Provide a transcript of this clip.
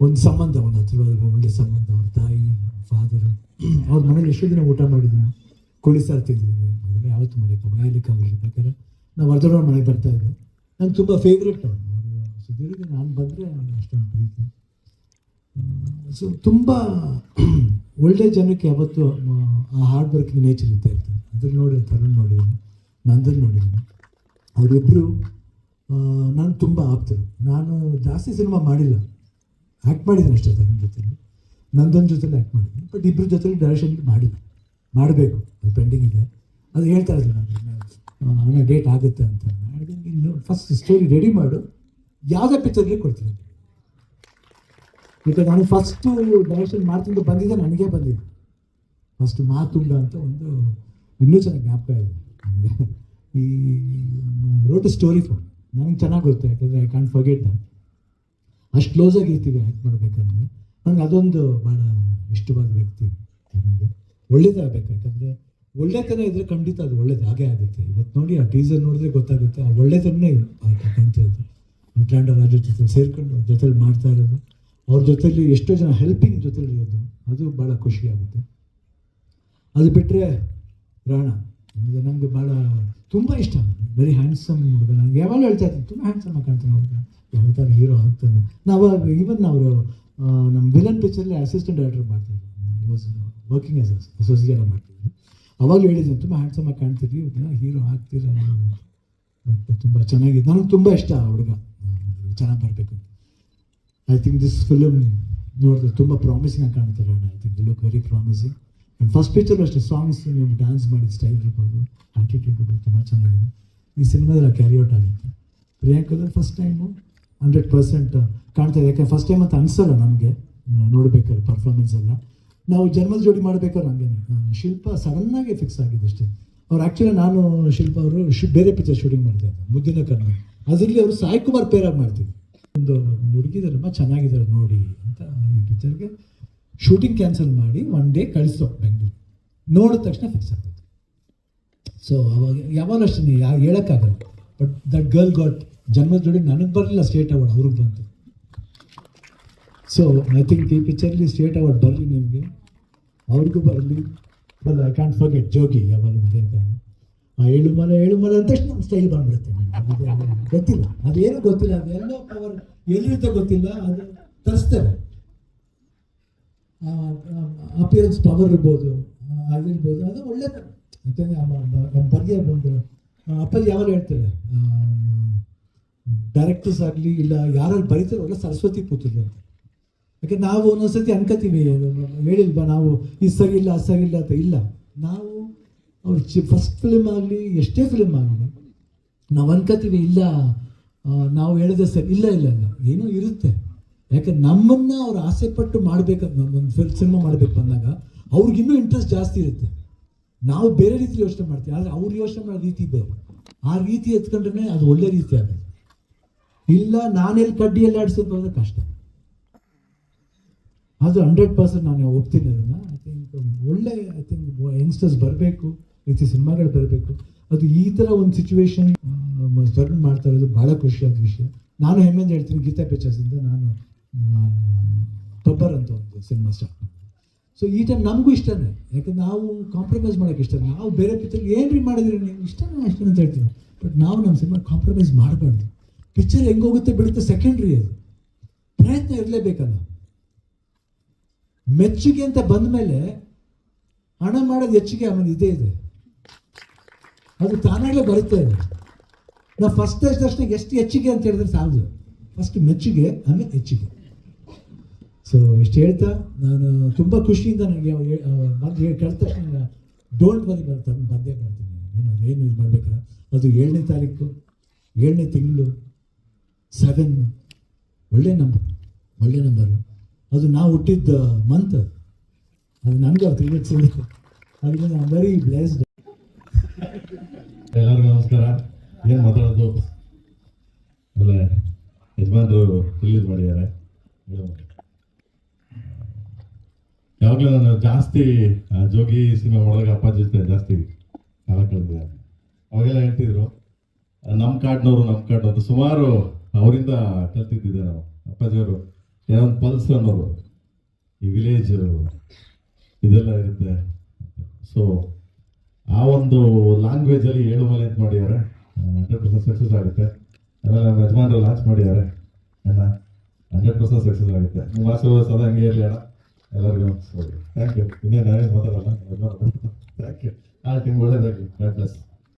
ಒಂದು ಸಂಬಂಧ ಒಂದು ಹತ್ರವಾದ ಒಳ್ಳೆ ಸಂಬಂಧ ಅವ್ರ ತಾಯಿ ಫಾದರು ಅವ್ರ ಮನೇಲಿ ಎಷ್ಟೋ ದಿನ ಊಟ ಮಾಡಿದ್ದೀನಿ ಕೋಳಿ ಸಾರು ತಿಂದಿದ್ದೀನಿ ಅದನ್ನ ಯಾವತ್ತು ಮನೆಗೆ ಬಾಯಲಿಕ್ಕೆ ಬೇಕಾದ್ರೆ ನಾವು ವರ್ಧನವ್ರ ಮನೆಗೆ ಬರ್ತಾ ಇದ್ದೆ. ನಂಗೆ ತುಂಬ ಫೇವ್ರೇಟ್ ಅವರು ಸುದೀರ್ಘ ನಾನು ಬಂದರೆ ಅಷ್ಟೊಂದು ಪ್ರೀತಿ. ಸೊ ತುಂಬ ಒಳ್ಳೆ ಜನಕ್ಕೆ ಯಾವತ್ತು, ಆ ಹಾರ್ಡ್ ವರ್ಕಿಂಗ್ ನೇಚರ್ ಇದ್ದೇ ಇರ್ತದೆ. ಅದ್ರ ನೋಡಿ ತರುಣ್ ನೋಡಿದ್ದೀನಿ. ನಂದನ್ ನೋಡಿದ್ದೀನಿ. ಅವರಿಬ್ಬರು ನಾನು ತುಂಬ ಆಪ್ತರು. ನಾನು ಜಾಸ್ತಿ ಸಿನಿಮಾ ಮಾಡಿಲ್ಲ. ಆ್ಯಕ್ಟ್ ಮಾಡಿದ್ದೀನಿ ಅಷ್ಟೇ ನನ್ನ ಜೊತೆಲಿ. ನಂದನ್ ಜೊತೆಲಿ ಆ್ಯಕ್ಟ್ ಮಾಡಿದ್ದೀನಿ ಬಟ್ ಇಬ್ಬರ ಜೊತೆಲಿ ಡೈರೆಕ್ಷನ್ ಮಾಡಿಲ್ಲ ಮಾಡಬೇಕು. ಅದು ಪೆಂಡಿಂಗ್ ಇದೆ. ಅದು ಹೇಳ್ತಾ ಇದ್ದೀನಿ ನಾನು ಹಣ ಡೇಟ್ ಆಗುತ್ತೆ ಅಂತ. ಇನ್ನು ಫಸ್ಟ್ ಸ್ಟೋರಿ ರೆಡಿ ಮಾಡು. ಯಾವುದೇ ಪಿಕ್ಚರ್ಗೆ ಕೊಡ್ತೀನಿ. ಈಗ ನಾನು ಫಸ್ಟು ಡೈರೆಕ್ಷನ್ ಮಾಡ್ತಿದ್ದು ಬಂದಿದ್ದೆ ನನಗೆ ಬಂದಿದ್ದು ಫಸ್ಟ್ ಮಾತುಂಡ ಅಂತ ಒಂದು ಇನ್ನೂ ಚೆನ್ನಾಗಿ ಜ್ಞಾಪಕ ಇದೆ ಈ ರೋಟ್ ಸ್ಟೋರಿ ಫೋನ್ ನನಗೆ ಚೆನ್ನಾಗಿ ಗೊತ್ತೆ, ಯಾಕಂದರೆ ಐ ಕಾಂಟ್ ಫರ್ಗೆಟ್ ನಾನು ಅಷ್ಟು ಕ್ಲೋಸಾಗಿ ಇರ್ತೀವಿ ಆ್ಯಕ್ಟ್ ಮಾಡಬೇಕಂದ್ರೆ. ನಂಗೆ ಅದೊಂದು ಭಾಳ ಇಷ್ಟವಾದ ವ್ಯಕ್ತಿ ನನಗೆ. ಒಳ್ಳೇದಾಗಬೇಕು, ಯಾಕಂದರೆ ಒಳ್ಳೆತನ ಇದ್ರೆ ಖಂಡಿತ ಅದು ಒಳ್ಳೇದು, ಹಾಗೆ ಆಗುತ್ತೆ. ಇವತ್ತು ನೋಡಿ ಆ ಟೀಸರ್ ನೋಡಿದ್ರೆ ಗೊತ್ತಾಗುತ್ತೆ, ಆ ಒಳ್ಳೆತನನೇ ಕಾಣ್ತಿರೋದು ಟ್ಯಾಂಡ ರಾಜ ಜೊತೆ ಸೇರ್ಕೊಂಡು ಜೊತೆಲಿ ಮಾಡ್ತಾ ಇರೋದು. ಅವ್ರ ಜೊತೆಲಿ ಎಷ್ಟೋ ಜನ ಹೆಲ್ಪಿಂಗ್ ಜೊತೆಲಿ ಇರೋದು. ಅದು ಭಾಳ ಖುಷಿ ಆಗುತ್ತೆ. ಅದು ಬಿಟ್ಟರೆ ರಾಣ, ನನಗೆ ಭಾಳ ತುಂಬ ಇಷ್ಟ. ವೆರಿ ಹ್ಯಾಂಡ್ಸಮ್ ಹುಡುಗ. ನನಗೆ ಯಾವಾಗಲೂ ಹೇಳ್ತಾ ಇರ್ತೀನಿ, ತುಂಬ ಹ್ಯಾಂಡ್ಸಮ್ ಕಾಣ್ತಾನೆ ಹುಡುಗ. ಥರ ಹೀರೋ ಆಗ್ತಾನೆ. ನಾವು ಇವನ್ ಅವರು ನಮ್ಮ ವಿಲನ್ ಪಿಕ್ಚರಲ್ಲಿ ಅಸಿಸ್ಟೆಂಟ್ ಡೈರೆಕ್ಟರ್ ಮಾಡ್ತಿದ್ರು. ವಾಸ್ ವರ್ಕಿಂಗ್ ಆಸ್ ಅಸೋಸಿಯೇಟ್ ಮಾಡ್ತಿದ್ರು. ಅವಾಗಲೂ ಹೇಳಿದ್ದೀನಿ ತುಂಬ ಹ್ಯಾಂಡ್ಸಮ್ ಆಗಿ ಕಾಣ್ತಿದ್ವಿ ಇವತ್ತಿನ ಹೀರೋ ಆಗ್ತೀರಾ ತುಂಬ ಚೆನ್ನಾಗಿದೆ ನನಗೆ ತುಂಬ ಇಷ್ಟ ಆ ಹುಡುಗ. ಚೆನ್ನಾಗಿ ಬರಬೇಕು ಐ ಥಿಂಕ್ ದಿಸ್ ಫಿಲಮ್ ನೋಡಿದ್ರೆ ತುಂಬ ಪ್ರಾಮಿಸಿಂಗ್ ಆಗಿ ಕಾಣ್ತಾರೆ I think look very promising and first picture ಅಷ್ಟೇ ಸಾಂಗ್ಸ್ ನೀವು ಡ್ಯಾನ್ಸ್ ಮಾಡಿದ ಸ್ಟೈಲ್ ಇರ್ಬೋದು ಆ್ಯಟಿಟ್ಯೂಡ್ ಇರ್ಬೋದು, ತುಂಬ ಚೆನ್ನಾಗಿದೆ. ಈ ಸಿನಿಮಾದಲ್ಲಿ ಕ್ಯಾರಿ ಔಟ್ ಆಗುತ್ತೆ. ಪ್ರಿಯಾಂಕದ ಫಸ್ಟ್ ಟೈಮು ಹಂಡ್ರೆಡ್ ಪರ್ಸೆಂಟ್ ಕಾಣ್ತಾ ಇದೆ. ಫಸ್ಟ್ ಟೈಮ್ ಅಂತ ಅನಿಸಲ್ಲ ನಮಗೆ. ನೋಡ್ಬೇಕಾದ್ರೆ ಪರ್ಫಾರ್ಮೆನ್ಸ್ ಎಲ್ಲ. ನಾವು ಜನ್ಮದ ಜೋಡಿ ಮಾಡಬೇಕಾದ್ರೆ ಹಂಗೇನೆ. ಶಿಲ್ಪ ಸಡನ್ನಾಗಿ ಫಿಕ್ಸ್ ಆಗಿದೆ ಅಷ್ಟೇ. ಅವ್ರು ಆ್ಯಕ್ಚುಲಿ ನಾನು ಶಿಲ್ಪ ಅವರು ಶಿ ಬೇರೆ ಪಿಕ್ಚರ್ ಶೂಟಿಂಗ್ ಮಾಡ್ತಾಯಿದ್ದೆ ಮುದ್ದಿನ ಕನ್ನಡ ಅದರಲ್ಲಿ ಅವರು ಸಾಯಿ ಕುಮಾರ್ ಪೇರಾಗಿ ಮಾಡ್ತೀವಿ ಒಂದು ಹುಡುಗಿದಾರಮ್ಮ ಚೆನ್ನಾಗಿದ್ದಾರೆ ನೋಡಿ ಅಂತ ಈ ಪಿಕ್ಚರ್ಗೆ ಶೂಟಿಂಗ್ ಕ್ಯಾನ್ಸಲ್ ಮಾಡಿ ಒನ್ ಡೇ ಕಳಿಸೋ ಬೆಂಗಳೂರು. ನೋಡಿದ ತಕ್ಷಣ ಫಿಕ್ಸ್ ಆಗುತ್ತೆ ಸೊ ಅವಾಗ ಯಾವಾಗ ಅಷ್ಟೇ, ಯಾ ಹೇಳೋಕ್ಕಾಗಲ್ಲ. ಬಟ್ ದಟ್ ಗರ್ಲ್ ಗಾಟ್ ಜನ್ಮದ ಜೋಡಿ ನನಗೆ ಬರಲಿಲ್ಲ ಸ್ಟೇಟ್ ಅವಾರ್ಡ್ ಅವ್ರಿಗೆ ಬಂತು. ಸೊ ಐ ಥಿಂಕ್ ಈ ಪಿಕ್ಚರ್ಲಿ ಸ್ಟೇಟ್ ಅವಾರ್ಡ್ ಬರಲಿ ನಿಮಗೆ. ಅವ್ರಿಗೂ ಬರಲಿ. But I can't forget Jogi ಯಾವಾಗ ಮನೆ ಆ ಏಳು ಮಲೆ ಅಂತ ನಮ್ಮ ಸ್ಟೈಲ್ ಬಂದ್ಬಿಡುತ್ತೆ. ಗೊತ್ತಿಲ್ಲ. ಅದೇನು ಗೊತ್ತಿಲ್ಲ. ಅದೆಲ್ಲ ಪವರ್ ಎಲ್ಲಿರುತ್ತೆ ಗೊತ್ತಿಲ್ಲ. ಅದು ತರಿಸ್ತೇವೆ ಅಪಿಯರೆನ್ಸ್ ಪವರ್ ಇರ್ಬೋದು ಅದಿರ್ಬೋದು ಅದು ಒಳ್ಳೇದು. ಯಾಕಂದರೆ ಬಗ್ಗೆ ಬಂದು ಅಪ್ಪಲ್ಲಿ ಯಾವಾಗ ಹೇಳ್ತಾರೆ? ಡೈರೆಕ್ಟರ್ಸ್ ಆಗಲಿ ಇಲ್ಲ ಯಾರಲ್ಲಿ ಬರೀತಾರೋ ಎಲ್ಲ ಸರಸ್ವತಿ ಕೂತಿದ್ರು ಅಂತ. ಯಾಕೆ ನಾವು ಒಂದೊಂದ್ಸತಿ ಅನ್ಕೋತೀವಿ, ಹೇಳಿಲ್ವ ನಾವು ಇದು ಸರಿ ಇಲ್ಲ ಅದು ಸರಿ ಇಲ್ಲ ಅಂತ. ಇಲ್ಲ. ನಾವು ಅವ್ರ ಚಿ ಫಸ್ಟ್ ಫಿಲ್ಮ್ ಆಗಲಿ, ಎಷ್ಟೇ ಫಿಲ್ಮ್ ಆಗಲಿ, ನಾವು ಅನ್ಕೋತೀವಿ, ಇಲ್ಲ ನಾವು ಹೇಳಿದ್ರೆ ಸರಿ, ಇಲ್ಲ ಇಲ್ಲ ಇಲ್ಲ. ಏನೋ ಇರುತ್ತೆ. ಯಾಕೆ ನಮ್ಮನ್ನು ಅವ್ರು ಆಸೆ ಪಟ್ಟು ಮಾಡಬೇಕಂತ ಒಂದು ಫಿಲ್ ಸಿನಿಮಾ ಮಾಡಬೇಕು ಬಂದಾಗ, ಅವ್ರಿಗಿನ್ನೂ ಇಂಟ್ರೆಸ್ಟ್ ಜಾಸ್ತಿ ಇರುತ್ತೆ. ನಾವು ಬೇರೆ ರೀತಿ ಯೋಚನೆ ಮಾಡ್ತೀವಿ, ಆದರೆ ಅವ್ರು ಯೋಚನೆ ಮಾಡೋ ರೀತಿ ಬೇರೆ. ಆ ರೀತಿ ಎತ್ಕೊಂಡ್ರೆ ಅದು ಒಳ್ಳೆ ರೀತಿ ಆಗುತ್ತೆ. ಇಲ್ಲ ನಾನೆಲ್ಲಿ ಕಡ್ಡಿಯಲ್ಲಿ ಆಡಿಸೋದು ಹೋದ್ರೆ ಕಷ್ಟ. ಅದು ಹಂಡ್ರೆಡ್ ಪರ್ಸೆಂಟ್ ನಾನು ಒಪ್ತೀನಿ ಅದನ್ನು. ಐ ಥಿಂಕ್ ಒಳ್ಳೆ ಐ ಥಿಂಕ್ ಯಂಗ್ಸ್ಟರ್ಸ್ ಬರಬೇಕು ರೀತಿ ಸಿನಿಮಾಗಳು ಬರಬೇಕು. ಅದು ಈ ಥರ ಒಂದು ಸಿಚುವೇಶನ್ ಸರ್ವ್ ಮಾಡ್ತಾ ಇರೋದು ಭಾಳ ಖುಷಿಯಾದ ವಿಷಯ. ನಾನು ಹೆಮ್ಮೆಂದು ಹೇಳ್ತೀನಿ, ಗೀತಾ ಪಿಕ್ಚರ್ಸಿಂದ ನಾನು ಟೊಬ್ಬರ್ ಅಂತ ಒಂದು ಸಿನಿಮಾ ಸ್ಟಾರ್ಟ್ ಸೊ ಈ ಟೈಮ್ ನಮಗೂ ಇಷ್ಟನೇ. ಯಾಕಂದ್ರೆ ನಾವು ಕಾಂಪ್ರಮೈಸ್ ಮಾಡೋಕ್ಕೆ ಇಷ್ಟ ನಾವು ಬೇರೆ ಪಿಕ್ಚರ್ ರೀ ಮಾಡಿದ್ರಿ ನೀವು ಇಷ್ಟನೇ, ಅಷ್ಟೇ ಅಂತ ಹೇಳ್ತೀವಿ ಬಟ್ ನಾವು ನಮ್ಮ ಸಿನಿಮಾ ಕಾಂಪ್ರಮೈಸ್ ಮಾಡಬಾರ್ದು. ಪಿಕ್ಚರ್ ಹೆಂಗೆ ಹೋಗುತ್ತೆ ಬಿಡುತ್ತೆ ಸೆಕೆಂಡ್ರಿ ಅದು. ಪ್ರಯತ್ನ ಇರಲೇಬೇಕಲ್ಲ. ಮೆಚ್ಚುಗೆ ಅಂತ ಬಂದ ಮೇಲೆ ಹಣ ಮಾಡೋದು ಹೆಚ್ಚಿಗೆ ಆಮೇಲೆ ಇದೇ ಇದೆ. ಅದು ತಾನಾಗಲೇ ಬರುತ್ತೆ ಅದು. ನಾವು ಫಸ್ಟ್ ತಕ್ಷಣ ಎಷ್ಟು ಹೆಚ್ಚಿಗೆ ಅಂತ ಹೇಳಿದ್ರೆ ಸಾಲದು. ಫಸ್ಟ್ ಮೆಚ್ಚುಗೆ, ಆಮೇಲೆ ಹೆಚ್ಚಿಗೆ. ಸೊ ಇಷ್ಟು ಹೇಳ್ತಾ ನಾನು ತುಂಬ ಖುಷಿಯಿಂದ ನನಗೆ ಮೊದಲು ಕೇಳಿದ ತಕ್ಷಣ ಡೋಂಟ್ ವರಿ ಬರ್ತಾರೆ ಬಂದೇ ಬರ್ತೀನಿ ಏನು ಏನು ಇದು ಮಾಡ್ಬೇಕಲ್ಲ ಅದು ಏಳನೇ ತಾರೀಕು, ಏಳನೇ ತಿಂಗಳು. ಸೆವೆನ್ ಒಳ್ಳೆ ನಂಬರ್ ಒಳ್ಳೆ ನಂಬರ್ ಅದು ನಾವು ಹುಟ್ಟಿದ್ದ ಮಂತ್ ಅದು ನನಗೂ ಅದು ಕ್ರಿಕೆಟ್ ಸಿಗುತ್ತೆ ಅದಕ್ಕೆ ನಾನು ವೆರಿ ಬ್ಲೆಸ್ಡ್ ಎಲ್ಲರಿಗೂ ನಮಸ್ಕಾರ. ಏನು ಮಾತಾಡೋದು? ಅಲ್ಲ, ಯಜಮಾನ್ರು ರಿಲೀಸ್ ಮಾಡಿದ್ದಾರೆ ಯಾವಾಗಲೂ ನಾನು ಜಾಸ್ತಿ ಜೋಗಿ ಸಿನಿಮಾ ಒಳಗೆ ಅಪ್ಪ ಜೊತೆ ಜಾಸ್ತಿ ಕಾಲ ಕಳೆದಿದ್ದಾರೆ ಅವಾಗೆಲ್ಲ ಹೇಳ್ತಿದ್ರು ನಮ್ಮ ಕಾಡ್ನವರು ನಮ್ಮ ಕಾಡ್ನವರು. ಸುಮಾರು ಅವರಿಂದ ಕಲ್ತಿದ್ದಿದ್ದೆ ನಾವು ಅಪ್ಪಾಜಿಯವರು ಒಂದು ಪಲ್ಸ್ ಅನ್ನೋರು ಈ ವಿಲೇಜ್ ಇದೆಲ್ಲ ಇರುತ್ತೆ. ಸೊ ಆ ಒಂದು ಲ್ಯಾಂಗ್ವೇಜಲ್ಲಿ ಏಳು ಮಲೆ ಅಂತ ಮಾಡಿದ್ದಾರೆ. ಹಂಡ್ರೆಡ್ ಪರ್ಸೆಂಟ್ ಸಕ್ಸಸ್ ಆಗುತ್ತೆ. ಆಮೇಲೆ ನಮ್ಮ ಯಜಮಾನ್ರು ಲಾಂಚ್ ಮಾಡಿದ್ದಾರೆ. ಅಣ್ಣ ಹಂಡ್ರೆಡ್ ಪರ್ಸೆಂಟ್ ಸಕ್ಸಸ್ ಆಗುತ್ತೆ. ನಿಮ್ಮ ಆಶೀರ್ವಾದ ಸದಾ ಹಂಗೆ ಇರಲಿ ಅಣ್ಣ. ಎಲ್ಲರಿಗೂ ಥ್ಯಾಂಕ್ ಯು ಇನ್ನೇನು ನಾವೇನು ಮಾತಾಡಲ್ಲ? ಥ್ಯಾಂಕ್ ಯು ಆ ಒಳ್ಳೇದಾಗಲಿ. God bless.